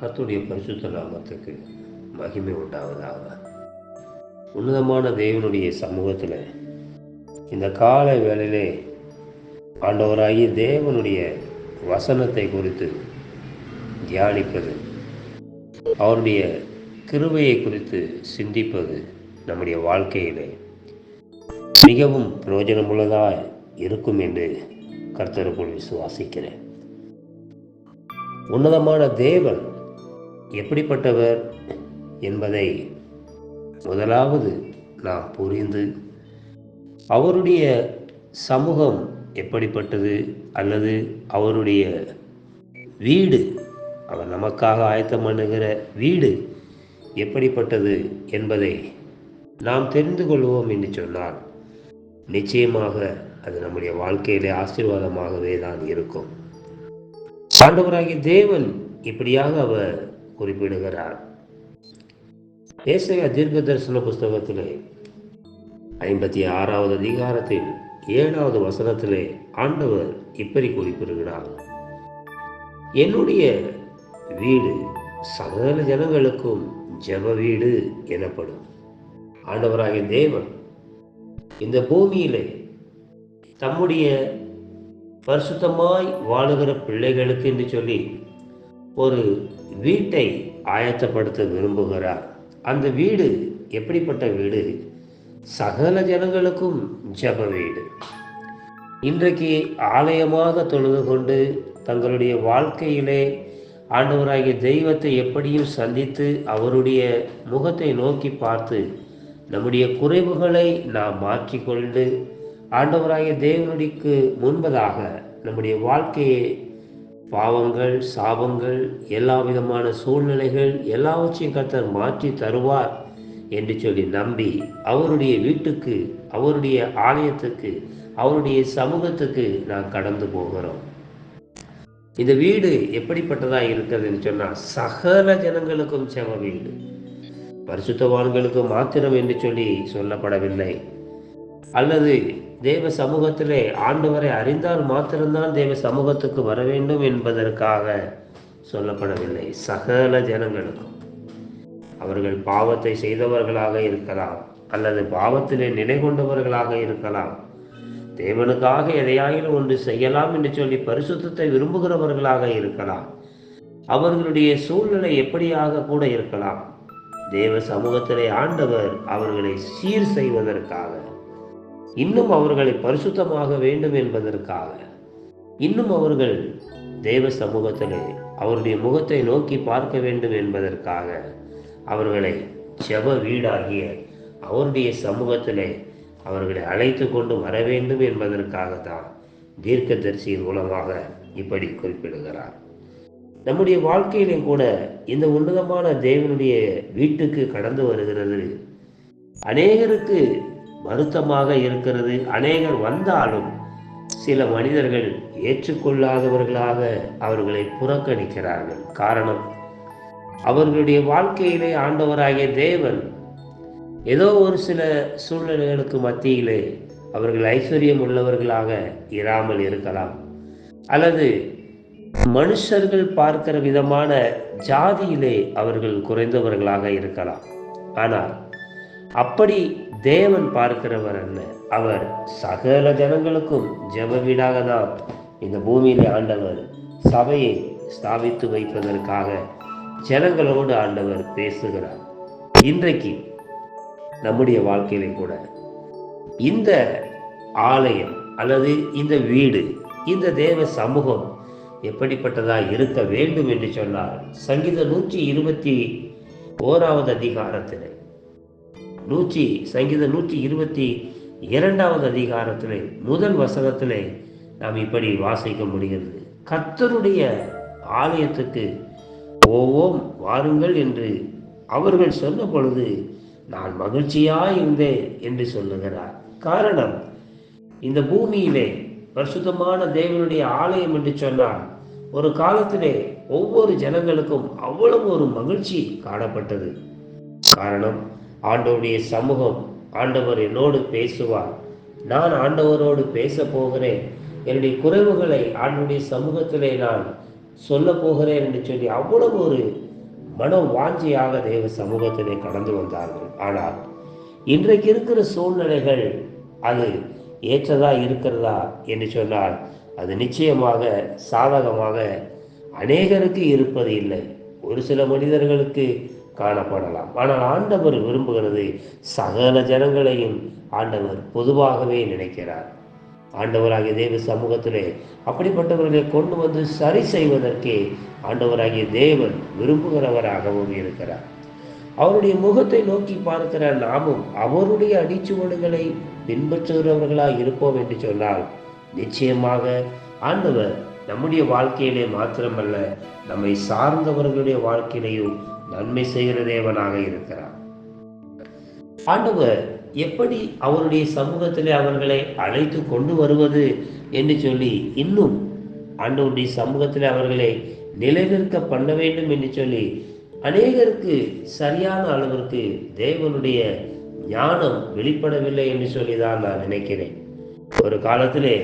கர்த்தருடைய பரிசுத்த நாமத்துக்கு மகிமை உண்டாவதாக. உன்னதமான தேவனுடைய சமூகத்தில் இந்த கால வேளையிலே ஆண்டவராகிய தேவனுடைய வசனத்தை குறித்து தியானிப்பது அவருடைய கிருபையை குறித்து சிந்திப்பது நம்முடைய வாழ்க்கையிலே மிகவும் பிரயோஜனமுள்ளதாக இருக்கும் என்று கர்த்தருக்குள் விசுவாசிக்கிறேன். உன்னதமான தேவன் எப்படிப்பட்டவர் என்பதை முதலாவது நாம் புரிந்து அவருடைய சமூகம் எப்படிப்பட்டது அல்லது அவருடைய வீடு அவர் நமக்காக ஆயத்தம் பண்ணுகிற வீடு எப்படிப்பட்டது என்பதை நாம் தெரிந்து கொள்வோம் என்று சொன்னால் நிச்சயமாக அது நம்முடைய வாழ்க்கையிலே ஆசீர்வாதமாகவே தான் இருக்கும். ஆண்டவராகிய தேவன் இப்படியாக அவர் குறிப்பிடுகிறார். ஏசையா தீர்க்க தரிசன புஸ்தகத்திலே ஐம்பத்தி ஆறாவது அதிகாரத்தில் ஏழாவது வசனத்திலே ஆண்டவர் இப்படி குறிப்பிடுகிறார். என்னுடைய வீடு சகல ஜனங்களுக்கும் ஜெப வீடு எனப்படும். ஆண்டவராகிய தேவன் இந்த பூமியிலே தம்முடைய பரிசுத்தமாய் வாழுகிற பிள்ளைகளுக்கு என்று சொல்லி ஒரு வீட்டை ஆயத்தப்படுத்த விரும்புகிறார். அந்த வீடு எப்படிப்பட்ட வீடு? சகல ஜனங்களுக்கும் ஜப வீடு. இன்றைக்கு ஆலயமாக தொழுது கொண்டு தங்களுடைய வாழ்க்கையிலே ஆண்டவராகிய தெய்வத்தை எப்படியும் சந்தித்து அவருடைய முகத்தை நோக்கி பார்த்து நம்முடைய குறைவுகளை நாம் மாற்றிக்கொண்டு ஆண்டவராகிய தேவனுடைக்கு முன்பதாக நம்முடைய வாழ்க்கையை பாவங்கள் சாபங்கள் எல்லா விதமான சூழ்நிலைகள் எல்லாவற்றையும் கத்தர் மாற்றி தருவார் என்று சொல்லி நம்பி அவருடைய வீட்டுக்கு அவருடைய ஆலயத்துக்கு அவருடைய சமூகத்துக்கு நாம் கடந்து போகிறோம். இந்த வீடு எப்படிப்பட்டதாக இருக்கிறதுன்னு சொன்னால் சகல ஜனங்களுக்கும் செவ வீடு. பரிசுத்தவான்களுக்கு மாத்திரம் என்று சொல்லி சொல்லப்படவில்லை. அல்லது தேவ சமூகத்திலே ஆண்டவரை அறிந்தால் மாத்திரம்தான் தேவ சமூகத்துக்கு வர வேண்டும் என்பதற்காக சொல்லப்படவில்லை. சகல ஜனங்களுக்கும். அவர்கள் பாவத்தை செய்தவர்களாக இருக்கலாம் அல்லது பாவத்திலே நிலை கொண்டவர்களாக இருக்கலாம். தேவனுக்காக எதையாயிலும் ஒன்று செய்யலாம் என்று சொல்லி பரிசுத்தத்தை விரும்புகிறவர்களாக இருக்கலாம். அவர்களுடைய சூழ்நிலை எப்படியாக கூட இருக்கலாம். தேவ சமூகத்திலே ஆண்டவர் அவர்களை சீர் செய்வதற்காக. இன்னும் அவர்களை பரிசுத்தமாக வேண்டும் என்பதற்காக. இன்னும் அவர்கள் தேவ சமூகத்திலே அவருடைய முகத்தை நோக்கி பார்க்க வேண்டும் என்பதற்காக அவர்களை செவ வீடாகிய அவருடைய சமூகத்திலே அவர்களை அழைத்து கொண்டு வர வேண்டும் என்பதற்காகத்தான் தீர்க்கதரிசியின் மூலமாக இப்படி குறிப்பிடுகிறார். நம்முடைய வாழ்க்கையிலே கூட இந்த உன்னதமான தேவனுடைய வீட்டுக்கு கடந்து வருகிறது. அநேகருக்கு வருத்தமாக இருக்கிறது. அநேகர் வந்தாலும் சில மனிதர்கள் ஏற்றுக்கொள்ளாதவர்களாக அவர்களை புறக்கணிக்கிறார்கள். காரணம் அவர்களுடைய வாழ்க்கையிலே ஆண்டவராகிய தேவன் ஏதோ ஒரு சில சூழ்நிலைகளுக்கு மத்தியிலே அவர்கள் ஐஸ்வர்யம் உள்ளவர்களாக இராமல் இருக்கலாம். அல்லது மனுஷர்கள் பார்க்கிற விதமான ஜாதியிலே அவர்கள் குறைந்தவர்களாக இருக்கலாம். ஆனால் அப்படி தேவன் பார்க்கிறவர் அல்ல. அவர் சகல ஜனங்களுக்கும் ஜெப வீடாக தான் இந்த பூமியிலே ஆண்டவர் சபையை ஸ்தாபித்து வைப்பதற்காக ஜனங்களோடு ஆண்டவர் பேசுகிறார். இன்றைக்கு நம்முடைய வாழ்க்கையிலே கூட இந்த ஆலயம் அல்லது இந்த வீடு இந்த தேவ சமூகம் எப்படிப்பட்டதாக இருக்க வேண்டும் என்று சொன்னால் சங்கீத நூற்றி இருபத்தி ஓராவது அதிகாரத்திலே. நூற்றி சங்கீத நூற்றி இருபத்தி இரண்டாவது அதிகாரத்திலே முதல் வசனத்தில் நாம் இப்படி வாசிக்க முடிகிறது. கத்தருடைய ஆலயத்துக்கு போவோம் வாருங்கள் என்று அவர்கள் சொன்ன பொழுது நான் மகிழ்ச்சியாய் இருந்தேன் என்று சொல்லுகிறார். காரணம் இந்த பூமியிலே பரிசுத்தமான தேவனுடைய ஆலயம் என்று சொன்னால் ஒரு காலத்திலே ஒவ்வொரு ஜனங்களுக்கும் அவ்வளவு ஒரு மகிழ்ச்சி காணப்பட்டது. காரணம் ஆண்டவருடைய சமூகம் ஆண்டவர் என்னோடு பேசுவார். நான் ஆண்டவரோடு பேச போகிறேன். என்னுடைய குறைவுகளை ஆண்டவருடைய சமூகத்திலே நான் சொல்ல போகிறேன் என்று சொல்லி அவ்வளவு ஒரு மன வாஞ்சியாக தேவ சமூகத்திலே கடந்து வந்தார்கள். ஆனால் இன்றைக்கு இருக்கிற சூழ்நிலைகள் அது ஏற்றதா இருக்கிறதா என்று சொன்னால் அது நிச்சயமாக சாதகமாக அநேகருக்கு இருப்பது இல்லை. ஒரு சில மனிதர்களுக்கு காணப்படலாம். ஆனால் ஆண்டவர் விரும்புகிறது சகல ஜனங்களையும் ஆண்டவர் பொதுவாகவே நினைக்கிறார். ஆண்டவராகிய தேவ சமூகத்திலே அப்படிப்பட்டவர்களை கொண்டு வந்து சரி செய்வதற்கே ஆண்டவராகிய தேவன் விரும்புகிறவராகவும் இருக்கிறார். அவருடைய முகத்தை நோக்கி பார்க்கிற நாமும் அவருடைய அடிச்சுவடுகளை பின்பற்றுகிறவர்களாக இருப்போம் என்று சொன்னால் நிச்சயமாக ஆண்டவர் நம்முடைய வாழ்க்கையிலே மாத்திரமல்ல நம்மை சார்ந்தவர்களுடைய வாழ்க்கையிலையும் நன்மை செய்கிற தேவனாக இருக்கிறார். ஆண்டவர் எப்படி அவருடைய சமூகத்திலே அவர்களை அழைத்து கொண்டு வருவது என்று சொல்லி இன்னும் ஆண்டவருடைய சமூகத்திலே அவர்களை நிலைநிற்க பண்ண வேண்டும் என்று சொல்லி அநேகருக்கு சரியான அளவிற்கு தேவனுடைய ஞானம் வெளிப்படவில்லை என்று சொல்லி தான் நான் நினைக்கிறேன். ஒரு காலத்திலே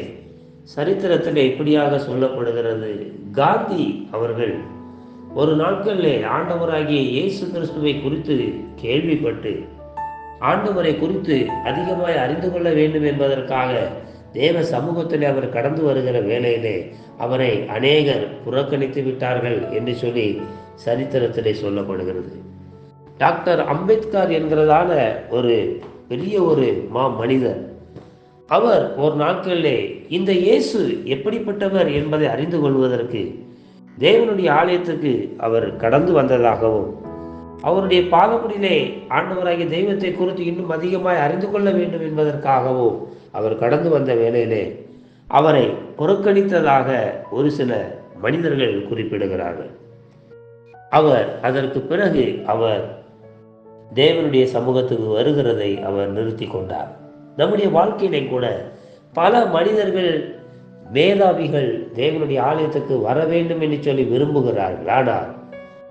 சரித்திரத்திலே இப்படியாக சொல்லப்படுகிறது? காந்தி அவர்கள் ஒரு நாட்களிலே ஆண்டவராகிய இயேசு கிறிஸ்துவை குறித்து கேள்விப்பட்டு ஆண்டவரை குறித்து அதிகமாய் அறிந்து கொள்ள வேண்டும் என்பதற்காக தேவ சமூகத்தில் அவர் கடந்து வருகிற வேளையிலே அவரை அநேகர் புறக்கணித்து விட்டார்கள் என்று சொல்லி சரித்திரத்திலே சொல்லப்படுகிறது. டாக்டர் அம்பேத்கர் என்கிறதான ஒரு பெரிய ஒரு மா மனிதர். அவர் ஒரு நாட்களிலே இந்த இயேசு எப்படிப்பட்டவர் என்பதை அறிந்து கொள்வதற்கு தேவனுடைய ஆலயத்துக்கு அவர் கடந்து வந்ததாகவும் அவருடைய பாதப்படியிலே ஆண்டவராகிய தெய்வத்தை குறித்து இன்னும் அதிகமாய் அறிந்து கொள்ள வேண்டும் என்பதற்காகவும் அவர் கடந்து வந்த வேளையிலே அவரை புறக்கணித்ததாக ஒரு சில மனிதர்கள் குறிப்பிடுகிறார்கள். அவர் அதற்கு பிறகு அவர் தேவனுடைய சமூகத்துக்கு வருகிறதை அவர் நிறுத்தி கொண்டார். நம்முடைய வாழ்க்கையிலே கூட பல மனிதர்கள் மேதாவிகள் தேவனுடைய ஆலயத்துக்கு வர வேண்டும் என்று சொல்லி விரும்புகிறார்கள் ஆனால்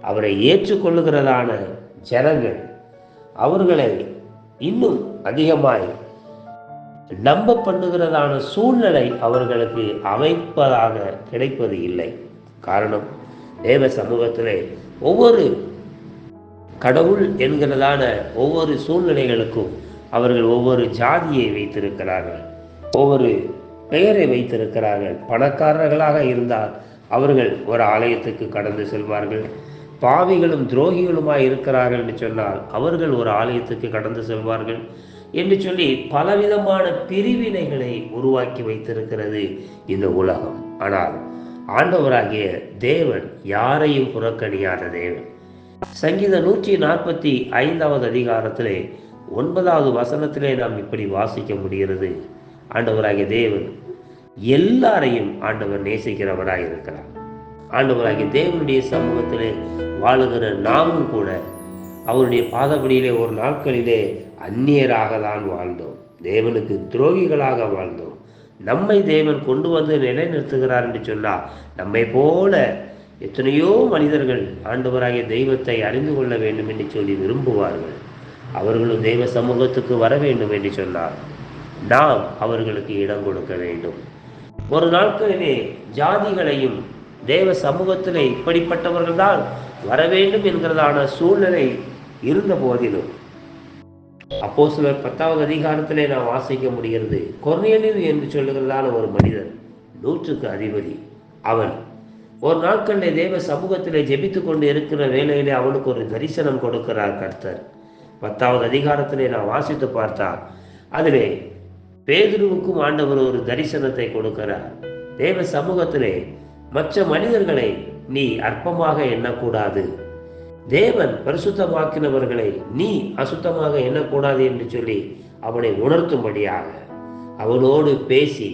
அவரை ஏற்றுக்கொள்ளுகிறதான ஜனங்கள் அவர்களை இன்னும் அதிகமாய் நம்ப பண்ணுகிறதான சூழ்நிலை அவர்களுக்கு அமைப்பதாக கிடைப்பது இல்லை. காரணம் தேவ சமூகத்திலே ஒவ்வொரு கடவுள் என்கிறதான ஒவ்வொரு சூழ்நிலைகளுக்கும் அவர்கள் ஒவ்வொரு ஜாதியை வைத்திருக்கிறார்கள். ஒவ்வொரு பெயரை வைத்திருக்கிறார்கள். பணக்காரர்களாக இருந்தால் அவர்கள் ஒரு ஆலயத்துக்கு கடந்து செல்வார்கள். பாவிகளும் துரோகிகளுமாய் இருக்கிறார்கள் என்று சொன்னால் அவர்கள் ஒரு ஆலயத்துக்கு கடந்து செல்வார்கள் என்று சொல்லி பலவிதமான பிரிவினைகளை உருவாக்கி வைத்திருக்கிறது இந்த உலகம். ஆனால் ஆண்டவராகிய தேவன் யாரையும் புறக்கணியாத தேவன். சங்கீத நூற்றி நாற்பத்தி ஐந்தாவது அதிகாரத்திலே ஒன்பதாவது வசனத்திலே நாம் இப்படி வாசிக்க முடிகிறது. ஆண்டவராகிய தேவன் எல்லாரையும் ஆண்டவர் நேசிக்கிறவராக இருக்கிறார். ஆண்டவராகிய தேவனுடைய சமூகத்திலே வாழுகிற நாமும் கூட அவருடைய பாதப்படியிலே ஒரு நாட்களிலே அந்நியராக தான் வாழ்ந்தோம். தேவனுக்கு துரோகிகளாக வாழ்ந்தோம். நம்மை தேவன் கொண்டு வந்து நிலைநிறுத்துகிறார் என்று சொன்னால் நம்மை போல எத்தனையோ மனிதர்கள் ஆண்டவராகிய தெய்வத்தை அறிந்து கொள்ள வேண்டும் என்று சொல்லி விரும்புவார்கள். அவர்களும் தெய்வ சமூகத்துக்கு வர வேண்டும் என்று சொன்னார். நாம் அவர்களுக்கு இடம் கொடுக்க வேண்டும். ஒரு நாட்களிலே ஜாதிகளையும் தேவ சமூகத்திலே இப்படிப்பட்டவர்கள் தான் வர வேண்டும் என்கிறதான சூழ்நிலை இருந்த போதிலும். அப்போ சிலர் பத்தாவது அதிகாரத்திலே நாம் வாசிக்க முடிகிறது கொர்நேலியு என்று சொல்லுகிறதான ஒரு மனிதன் நூற்றுக்கு அதிபதி. அவன் ஒரு நாட்களிலே தேவ சமூகத்திலே ஜெபித்து கொண்டு இருக்கிற வேலையிலே அவனுக்கு ஒரு தரிசனம் கொடுக்கிறார் கர்த்தர். பத்தாவது அதிகாரத்திலே நான் வாசித்து பார்த்தா அதிலே பேதுருவுக்கும் ஆண்டவர் ஒரு தரிசனத்தை கொடுக்கிறார். தேவ சமூகத்திலே மற்ற மனிதர்களை நீ அற்பமாக எண்ணக்கூடாது. தேவன் பரிசுத்தமாக்கினவர்களை நீ அசுத்தமாக எண்ணக்கூடாது என்று சொல்லி அவனை உணர்த்தும்படியாக அவனோடு பேசி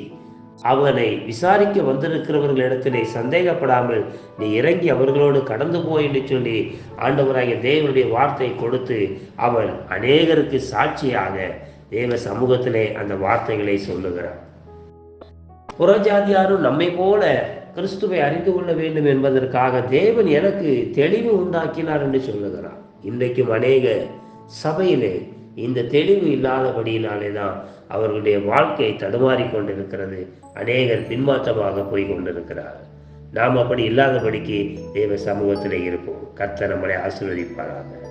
அவனை விசாரிக்க வந்திருக்கிறவர்களிடத்திலே சந்தேகப்படாமல் நீ இறங்கி அவர்களோடு கடந்து போய் என்று சொல்லி ஆண்டவராகிய தேவனுடைய வார்த்தை கொடுத்து அவன் அநேகருக்கு சாட்சியாக தேவ சமூகத்திலே அந்த வார்த்தைகளை சொல்லுகிறார். புறஜாதியாரும் நம்மை போல கிறிஸ்துவை அறிந்து கொள்ள வேண்டும் என்பதற்காக தேவன் எனக்கு தெளிவு உண்டாக்கினார் என்று சொல்லுகிறார். இன்றைக்கும் அநேக சபையிலே இந்த தெளிவு இல்லாதபடியினாலே தான் அவர்களுடைய வாழ்க்கை தடுமாறி கொண்டிருக்கிறது. அநேகர் பின்மாற்றமாக போய் கொண்டிருக்கிறார் நாம் அப்படி இல்லாதபடிக்கு தேவ சமூகத்தில் இருப்போம். கர்த்தர் நம்மளை ஆசீர்வதிப்பாராக.